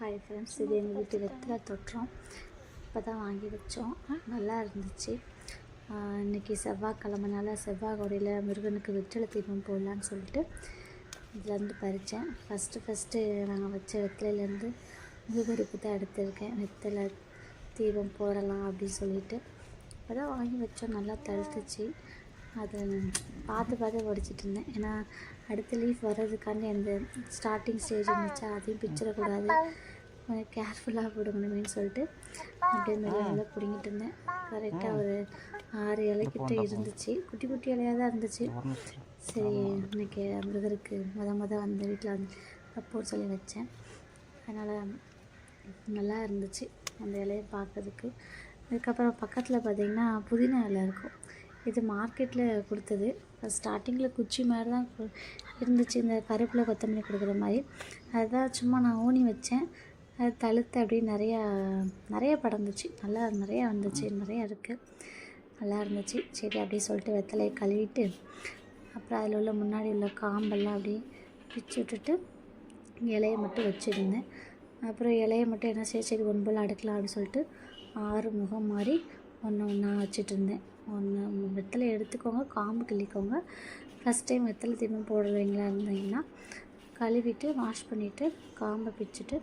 Hi friends இது எங்கள் வீட்டு வெத்தலை தொட்டுறோம் இப்போ தான் வாங்கி வச்சோம். நல்லா இருந்துச்சு. இன்றைக்கி செவ்வாய்க்கிழமனால செவ்வாய் கொடையில் முருகனுக்கு வெற்றிலை தீபம் போடலான்னு சொல்லிட்டு இதுலேருந்து பறித்தேன் ஃபஸ்ட்டு ஃபஸ்ட்டு நாங்கள் வச்ச வெத்தலையிலேருந்து முருகருக்கு தான் எடுத்திருக்கேன். வெத்தலை தீபம் போடலாம் அப்படின்னு சொல்லிட்டு. இப்போ தான் வாங்கி வச்சோம். நல்லா தழுத்துச்சு. அதை பார்த்து பார்த்து உடைச்சிட்டு இருந்தேன். ஏன்னா அடுத்த லீஃப் வர்றதுக்காண்டி அந்த ஸ்டார்டிங் ஸ்டேஜ் இருந்துச்சா அதையும் பிச்சிடக்கூடாது கொஞ்சம் கேர்ஃபுல்லாக போடணுமேனு சொல்லிட்டு அப்படியே மெல்ல மெல்ல பிடிங்கிட்டு இருந்தேன். கரெக்டாக ஒரு ஆறு இலைக்கிட்ட இருந்துச்சு. குட்டி குட்டி இலையாக தான் இருந்துச்சு. சரி இன்னைக்கு முருகருக்கு முத முத அந்த வீட்டில் வந்து போட சொல்லி வச்சேன். அதனால் நல்லா இருந்துச்சு அந்த இலையை பார்க்கறதுக்கு. அதுக்கப்புறம் பக்கத்தில் பார்த்திங்கன்னா புதினா இலை இருக்கும். இது மார்க்கெட்டில் கொடுத்தது. ஸ்டார்டிங்கில் குச்சி மாதிரி தான் இருந்துச்சு. இந்த கருப்பில் கொத்தமல்லி கொடுக்குற மாதிரி. அதுதான் சும்மா நான் ஊனி வச்சேன். அது தழுத்து அப்படியே நிறையா நிறைய படர்ந்துச்சு. நல்லா நிறையா வந்துச்சு. நிறையா இருக்குது நல்லா இருந்துச்சு. சரி அப்படியே சொல்லிட்டு வெத்தலையை கழுவிட்டு அப்புறம் அதில் உள்ள முன்னாடி உள்ள காம்பெல்லாம் அப்படியே பிச்சு விட்டுட்டு இலையை மட்டும் வச்சுருந்தேன். அப்புறம் இலையை மட்டும் என்ன சரி சரி ஒன்பது அடுக்கலாம் அப்படின்னு சொல்லிட்டு ஆறு முகம் மாதிரி ஒன்று ஒன்றா வச்சுட்டு இருந்தேன் ஒன்று வெத்தலை எடுத்துக்கோங்க காம்பு கிள்ளிக்கோங்க. ஃபஸ்ட் டைம் வெத்தலை தீபம் போடுறீங்களா இருந்தீங்கன்னா கழுவிட்டு வாஷ் பண்ணிவிட்டு காம்பை பிச்சுட்டு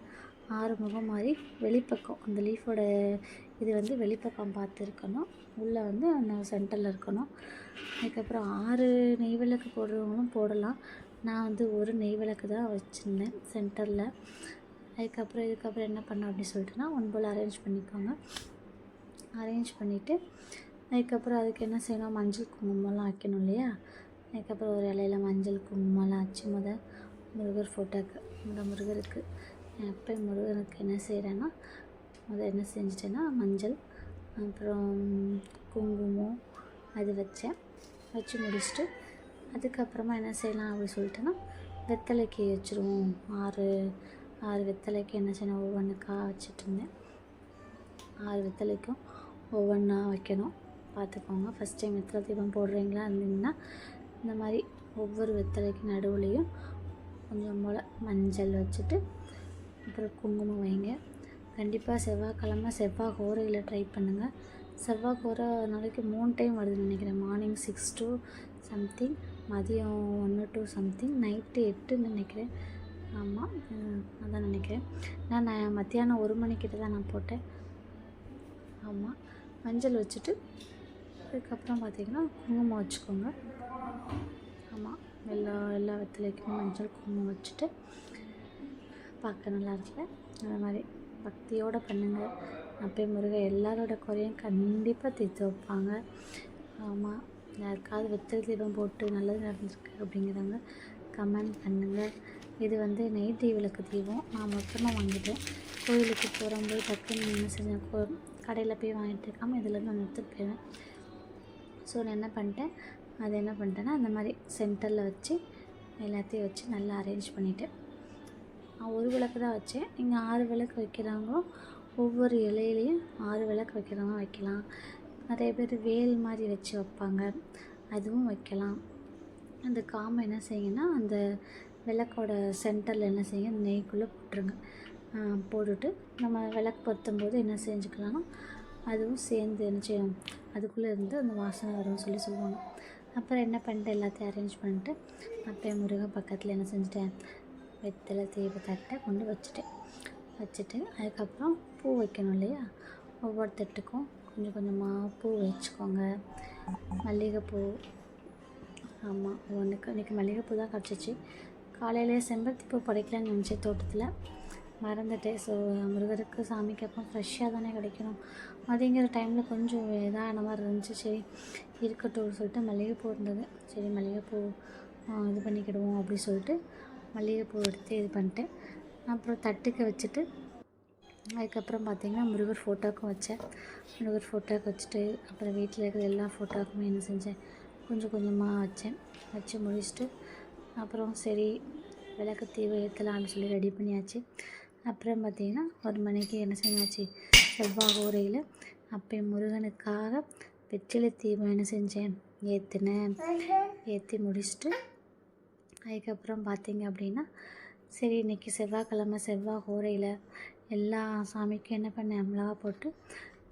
ஆறு முகம் மாதிரி வெளிப்பக்கம் அந்த லீஃபோட இது வந்து வெளிப்பக்கம் பார்த்து இருக்கணும் உள்ளே வந்து அந்த சென்டரில் இருக்கணும். அதுக்கப்புறம் ஆறு நெய் விளக்கு போடுறவங்களும் போடலாம். நான் வந்து ஒரு நெய் விளக்கு தான் வச்சுருந்தேன் சென்டரில் அதுக்கப்புறம் இதுக்கப்புறம் என்ன பண்ணோம் அப்படின்னு சொல்லிட்டுனா ஒன் போல் அரேஞ்ச் பண்ணிக்கோங்க. அரேஞ்ச் பண்ணிவிட்டு அதுக்கப்புறம் அதுக்கு என்ன செய்யணும்? மஞ்சள் குங்குமம்லாம் வைக்கணும் இல்லையா? அதுக்கப்புறம் ஒரு இலையில மஞ்சள் குங்குமம்லாம் வச்சு முத முருகர் ஃபோட்டோக்கு முத முருகருக்கு எப்போ முருகனுக்கு என்ன செய்கிறேன்னா முத என்ன செஞ்சிட்டேன்னா மஞ்சள் அப்புறம் குங்குமம் அது வச்சேன். வச்சு முடிச்சுட்டு அதுக்கப்புறமா என்ன செய்யலாம் அப்படி சொல்லிட்டேன்னா வெத்தலைக்கு வச்சுருவோம். ஆறு ஆறு வெத்தலைக்கு என்ன செய்யணும்? ஒவ்வொன்றுக்கா வச்சுட்டு இருந்தேன். ஆறு வெத்தலைக்கும் ஒவ்வொன்றா வைக்கணும். பார்த்துக்கோங்க. ஃபஸ்ட் டைம் வெத்தலை தீபம் போடுறீங்களா இருந்தீங்கன்னா இந்த மாதிரி ஒவ்வொரு வெத்தலைக்கு நடுவுலையும் கொஞ்சம் போல் மஞ்சள் வச்சுட்டு அப்புறம் குங்குமம் வைங்க. கண்டிப்பாக செவ்வாய்க்கிழமை செவ்வாய் கோரையில் ட்ரை பண்ணுங்கள் செவ்வாய் கோரை நாளைக்கு மூணு டைம் வருதுன்னு நினைக்கிறேன். மார்னிங் சிக்ஸ் டு சம்திங் மதியம் ஒன்று டூ சம்திங் நைட்டு எட்டுன்னு நினைக்கிறேன். ஆமாம் அதான் நினைக்கிறேன். நான் நான் மத்தியானம் ஒரு மணிக்கிட்ட தான் நான் போட்டேன். ஆமாம் மஞ்சள் வச்சுட்டு அதுக்கப்புறம் பார்த்திங்கன்னா குங்குமம் வச்சுக்கோங்க. ஆமாம் எல்லா எல்லா வெத்தலைக்கும் மஞ்சள் குங்குமம் வச்சுட்டு பார்க்க நல்லா இருக்குல்ல? அந்த மாதிரி பக்தியோடு பண்ணுங்கள் அப்பயே முருகன் எல்லாரோட குறையும் கண்டிப்பாக தீர்த்து வைப்பாங்க. ஆமாம் யாருக்காவது வெத்தலை தீபம் போட்டு நல்லது நடந்திருக்கு அப்படிங்கிறாங்க கமெண்ட் பண்ணுங்கள் இது வந்து நெய் தீ விளக்கு தீபம். நான் மொத்தமாக வாங்கிட்டேன். கோயிலுக்கு போகும்போது டக்குன்னு என்ன செஞ்சேன் கோ கடையில் போய் வாங்கிட்டு இருக்காமல் இதில் நான் எடுத்துகிட்டு போயிடுவேன். ஸோ நான் என்ன பண்ணிட்டேன்? அது என்ன பண்ணிட்டேன்னா அந்த மாதிரி சென்டரில் வச்சு எல்லாத்தையும் வச்சு நல்லா அரேஞ்ச் பண்ணிவிட்டு நான் ஒரு விளக்கு தான் வச்சேன். இங்கே ஆறு விளக்கு வைக்கிறாங்களோ ஒவ்வொரு இலையிலையும் ஆறு விளக்கு வைக்கிறவங்க வைக்கலாம். நிறைய பேர் வேல் மாதிரி வச்சு வைப்பாங்க. அதுவும் வைக்கலாம். அந்த காம்பை என்ன செய்யுங்கன்னா அந்த விளக்கோட சென்டரில் என்ன செய்யுங்க நெய்க்குள்ளே போட்டுருங்க. போட்டுட்டு நம்ம விளக்கு பொருத்தும் போது என்ன செஞ்சுக்கலாம்னா அதுவும் சேர்ந்து என்ன செய்யும் அதுக்குள்ளே இருந்து அந்த வாசனை வரும்னு சொல்லி சொல்லுவாங்க. அப்புறம் என்ன பண்ணிட்டு எல்லாத்தையும் அரேஞ்ச் பண்ணிட்டு அப்படியே முருகன் பக்கத்தில் என்ன செஞ்சுட்டேன் வெத்தலை தீபத்தட்டை கொண்டு வச்சுட்டேன். வச்சுட்டு அதுக்கப்புறம் பூ வைக்கணும் இல்லையா? ஒவ்வொரு தட்டுக்கும் கொஞ்சம் கொஞ்சமாக பூ வச்சுக்கோங்க. மல்லிகைப்பூ ஆமாம் ஒன்றுக்கு இன்றைக்கி மல்லிகைப்பூ தான் கிடச்சிச்சு காலையிலே செம்பருத்தி பூ படைக்கலான்னு நினச்சேன் தோட்டத்தில். மறந்துட்டேன். ஸோ முருகருக்கு சாமிக்கு அப்புறம் ஃப்ரெஷ்ஷாக தானே கிடைக்கணும். அப்படிங்கிற டைமில் கொஞ்சம் இதான மாதிரி இருந்துச்சு. சரி இருக்கட்டும் சொல்லிட்டு மல்லிகைப்பூ இருந்தது. சரி மல்லிகைப்பூ இது பண்ணிக்கிடுவோம் அப்படி சொல்லிட்டு மல்லிகைப்பூ எடுத்து இது பண்ணிட்டேன். அப்புறம் தட்டுக்கு வச்சுட்டு அதுக்கப்புறம் பார்த்திங்கன்னா முருகர் ஃபோட்டோக்கும் வச்சேன். முருகர் ஃபோட்டோக்கு வச்சுட்டு அப்புறம் வீட்டில் இருக்கிற எல்லா ஃபோட்டோக்குமே என்ன செஞ்சேன்? கொஞ்சம் கொஞ்சமாக வச்சேன். வச்சு முடிச்சுட்டு அப்புறம் சரி விளக்கு தீவை ஏற்றலாம்னு சொல்லி ரெடி பண்ணியாச்சு. அப்புறம் பார்த்திங்கன்னா ஒரு மணிக்கு என்ன செஞ்சாச்சு? செவ்வாய் ஊரையில் அப்போ முருகனுக்காக வெற்றிலை தீபம் என்ன செஞ்சேன்? ஏற்றினேன் ஏற்றி முடிச்சுட்டு அதுக்கப்புறம் பார்த்திங்க அப்படின்னா சரி இன்றைக்கி செவ்வாய்க்கிழமை செவ்வாய் ஹோரையில் எல்லா சாமிக்கும் என்ன பண்ணேன்? மிளகா போட்டு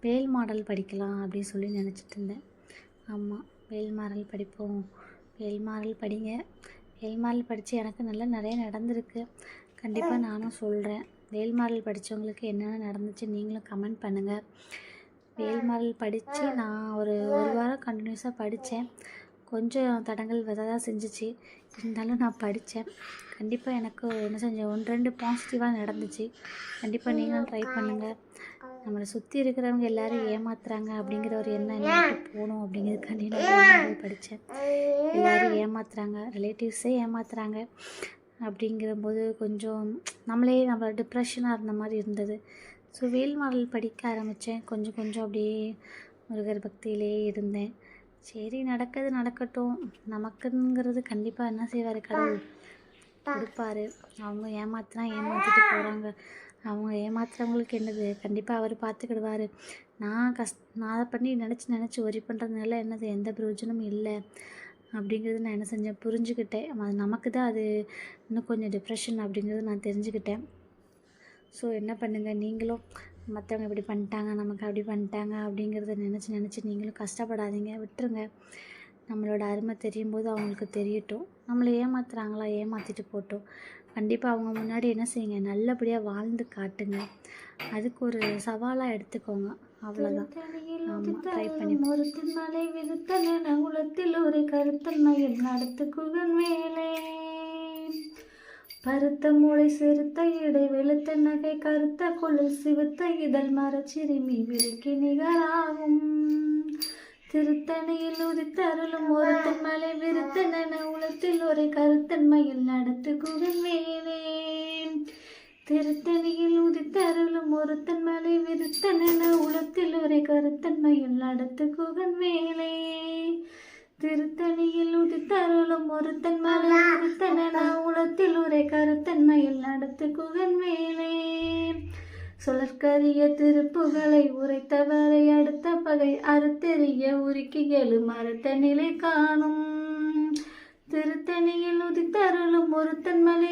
வேல் மாடல் படிக்கலாம் அப்படின்னு சொல்லி நினச்சிட்டு இருந்தேன். ஆமாம் வேல் மாடல் படிப்போம். வேல் மாடல் படிங்க. வேல் மாடல் படித்து எனக்கு நல்லா நிறைய நடந்திருக்கு. கண்டிப்பாக நானும் சொல்கிறேன் வேல் மாடல் படித்தவங்களுக்கு என்னென்ன நடந்துச்சு நீங்களும் கமெண்ட் பண்ணுங்கள் வேல் மாடல் படித்து நான் ஒரு ஒரு வாரம் கண்டினியூஸாக படித்தேன் கொஞ்சம் தடங்கள் வித தான் செஞ்சிச்சு. இருந்தாலும் நான் படித்தேன் கண்டிப்பாக எனக்கு என்ன செஞ்சேன்? ஒன்று ரெண்டு பாசிட்டிவாக நடந்துச்சு. கண்டிப்பாக நீங்களும் ட்ரை பண்ணுங்கள் நம்மளை சுற்றி இருக்கிறவங்க எல்லாரும் ஏமாத்துறாங்க அப்படிங்கிற ஒரு எண்ணம் என்ன போகணும் அப்படிங்கிறதுக்காண்டி நான் படித்தேன் எல்லாரும் ஏமாத்துறாங்க. ரிலேட்டிவ்ஸே ஏமாத்துறாங்க. அப்படிங்கிறபோது கொஞ்சம் நம்மளே நம்மள டிப்ரெஷனாக இருந்த மாதிரி இருந்தது. ஸோ வேல்மாரல் படிக்க ஆரம்பித்தேன் கொஞ்சம் கொஞ்சம் அப்படியே முருகர் பக்தியிலே இருந்தேன். சரி நடக்கிறது நடக்கட்டும். நமக்குங்கிறது கண்டிப்பாக என்ன செய்வார் கடவுள்? கொடுப்பாரு. அவங்க ஏமாத்தினா ஏமாற்றிட்டு போகிறாங்க அவங்க ஏமாத்துறவங்களுக்கு என்னது? கண்டிப்பாக அவர் பார்த்துக்கிடுவார் நான் கஷ் நான் அதை பண்ணி நினச்சி நினச்சி ஒரி பண்ணுறதுனால என்னது? எந்த பிரயோஜனமும் இல்லை. அப்படிங்கிறது நான் என்ன செஞ்சேன்? புரிஞ்சுக்கிட்டேன். அது நமக்கு தான் அது இன்னும் கொஞ்சம் டிப்ரெஷன் அப்படிங்கிறது நான் தெரிஞ்சுக்கிட்டேன். ஸோ என்ன பண்ணுங்கள் நீங்களும் மற்றவங்க இப்படி பண்ணிட்டாங்க நமக்கு அப்படி பண்ணிட்டாங்க அப்படிங்கிறத நினச்சி நினச்சி நீங்களும் கஷ்டப்படாதீங்க. விட்டுருங்க. நம்மளோட அருமை தெரியும் போது அவங்களுக்கு தெரியட்டும். நம்மளை ஏமாத்துறாங்களா? ஏமாற்றிட்டு போட்டோம். கண்டிப்பாக அவங்க முன்னாடி என்ன செய்யுங்க? நல்லபடியாக வாழ்ந்து காட்டுங்க. அதுக்கு ஒரு சவாலாக எடுத்துக்கோங்க. அவ்வளோதான் ட்ரை பண்ணி ஒருத்தன் மலை விருத்தன உலத்தில் ஒரு கருத்தன்மையில் நடத்து குகன் வேலை பருத்த மூளை சிறுத்த இடை வெளுத்த நகை கருத்த குழல் சிவத்த இதழ் மரச்சிறுமி விருக்கி நிகராகும். திருத்தணியில் உதித்தருளும் ஒருத்தன் மலை விருத்தன உலத்தில் ஒரு கருத்தன்மையில் நடத்து குகன் வேலை திருத்தணியில் உதித்தருளும் ஒருத்தன் மலை விருத்தன உலத்தில் ஒரே கருத்தன்மையில் நடத்து குகன் வேலை திருத்தணியில் உதித்தருளும் ஒருத்தன் மலை விருத்தன உலத்தில் ஒரே கருத்தன்மையில் நடத்து குகன் வேலை சுழற்கரிய திருப்புகளை உரைத்தவரை அடுத்த பகை அறுத்தெறிய உருக்கி எழு நிலை காணும். திருத்தணியில் உதித்தருளும் ஒருத்தன் மலை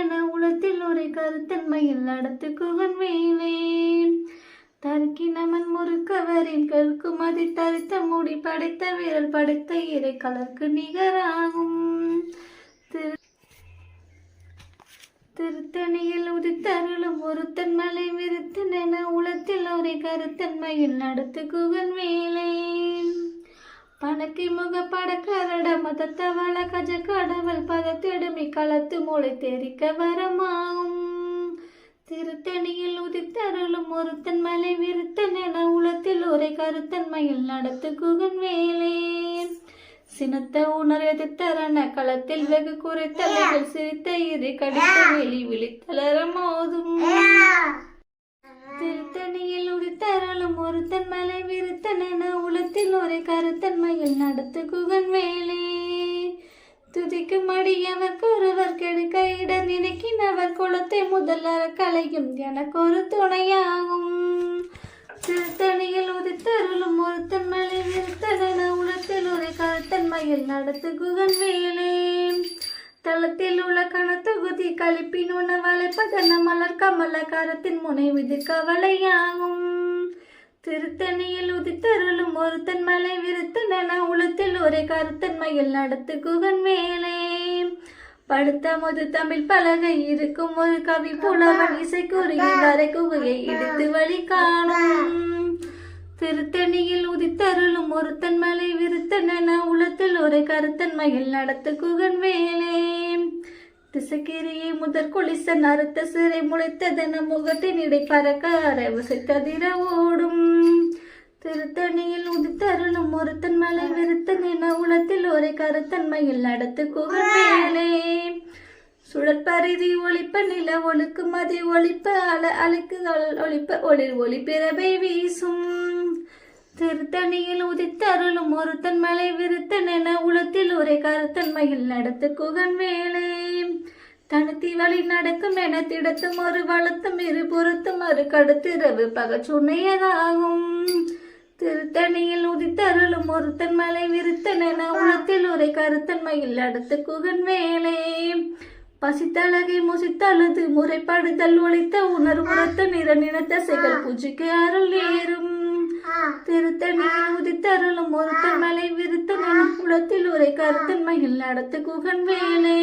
என உலத்தில் ஒரு கருத்தன்மையில் நடத்து குகன் வேலை தருக்கினமன் முறுக்கவரின் கல்குமதி தரித்த முடி படைத்த விரல் படைத்த இறை கலர்க்கு நிகராகும். திரு திருத்தணியில் உதித்தருளும் ஒருத்தன் மலை விருத்தன் என உலத்தில் ஒரு கருத்தன்மையில் நடத்து குகன் வேலை. பணக்கி முக படக்கரட மதத்தவள கஜ கடவுள் பதத்திடுமி களத்து மூளை தெரிக்க வரமாகும். திருத்தணியில் உதித்தருளும் ஒருத்தன் மலை விருத்தன் என உளத்தில் ஒரே கருத்தன்மையில் நடத்து குகன் வேலே. சினத்த உணர் எதிர்த்தரண களத்தில் வெகு குறைத்தலைகள் சிரித்த இரு கடித்த வெளி விழித்தளர மோதும். திருத்தணியில் உதித்தருளும் ஒருத்தன் மலை விருத்தன உலத்தில் ஒரு கருத்தன்மையில் நடத்து குகன் வேலை துதிக்கும் அடியவர் ஒருவர் கெடுக்க இட நினைக்கினவர் குளத்தை முதலற கலையும் எனக்கு ஒரு துணையாகும். திருத்தணியில் உதித்தருளும் ஒருத்தன் மலை விருத்தன உலத்தில் ஒரு கருத்தன்மையில் நடத்து குகன் வேலை தளத்தில் உள்ள கணத்தொகுதி கழிப்பின் உணவழைப்பதன மலர் கமல கரத்தின் முனை கவலையாகும் திருத்தணியில் உதித்தருளும் ஒருத்தன் மலை விருத்தன உலத்தில் ஒரே கருத்தன்மையில் நடத்து குகன் மேலே. படுத்த முது தமிழ் பலகை இருக்கும் ஒரு கவி புலவன் இசை வரை குகையை இடித்து வழி காணும். திருத்தணியில் உதித்தருளும் ஒருத்தன் மலை விருத்தனென உள ஒரு மகிழ் நடத்து குகன் வேலை திசைக்கிரியை முதற் குளிசன் அறுத்த சிறை முளைத்ததென முகத்தின் இடை பறக்க அரவசை ததிர ஓடும். திருத்தணியில் உதித்தருளும் ஒருத்தன் மலை விருத்தன் என உலத்தில் கருத்தன் கருத்தன்மையில் நடத்து குகன் வேலை சுழற்பரிதி ஒளிப்ப நில ஒழுக்கு மதி ஒளிப்ப அல அழைக்கு ஒளிப்ப ஒளிர் ஒளி பிறவை வீசும். திருத்தணியில் உதித்தருளும் ஒருத்தன் மலை விருத்தன் என உளத்தில் ஒரே கருத்தன்மையில் நடத்து குகன் வேலை தனித்தி வழி நடக்கும் என திடத்தும் ஒரு வளத்தும் இரு பொருத்தும் ஒரு கடுத்திரவு பகச்சுனையதாகும் திருத்தணியில் உதித்தருளும் ஒருத்தன் மலை விருத்தன் என உளத்தில் ஒரே கருத்தன்மையில் அடுத்து குகன் வேலை பசித்தழகை முசித்தழுது முறைப்படுதல் ஒழித்த உணர்வுணர்த்த நிற செயல் பூஜைக்கு அருள் ஏறும் திருத்தணியில் உதித்தருளும் ஒருத்தன் மலை விருத்தன் உலத்தில் உரை கருத்தன்மையில் நடத்து குகன் வேலை.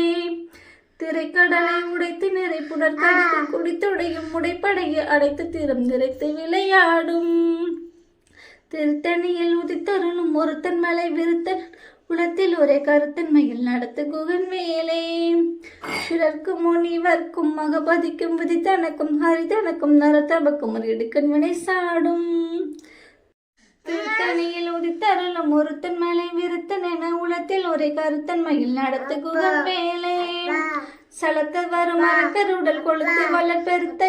திரைக்கடலை உடைத்து நிறை புனர் கடித்து குடித்துடையும் உடைப்படையை அடைத்து திறம் நிறைத்து விளையாடும். திருத்தணியில் உதித்தருளும் ஒருத்தன் மலை விருத்தன் உலத்தில் ஒரே கருத்தன்மையில் நடத்து குகன் வேலை. பிறர்க்கும் முனிவர்க்கும் மகபதிக்கும் விதித்தனக்கும் ஹரிதனக்கும் நரதபக்கும் ஒரு இடுக்கன் வினை சாடும். திருத்தணியில் உதித்தருளும் ஒருத்தன் மலை விருத்தன் என உலத்தில் ஒரே கருத்தன்மையில் நடத்து குகன் வேலை சலத்த வரும் அரக்கருடல் கொளுத்து வளர் பெருத்த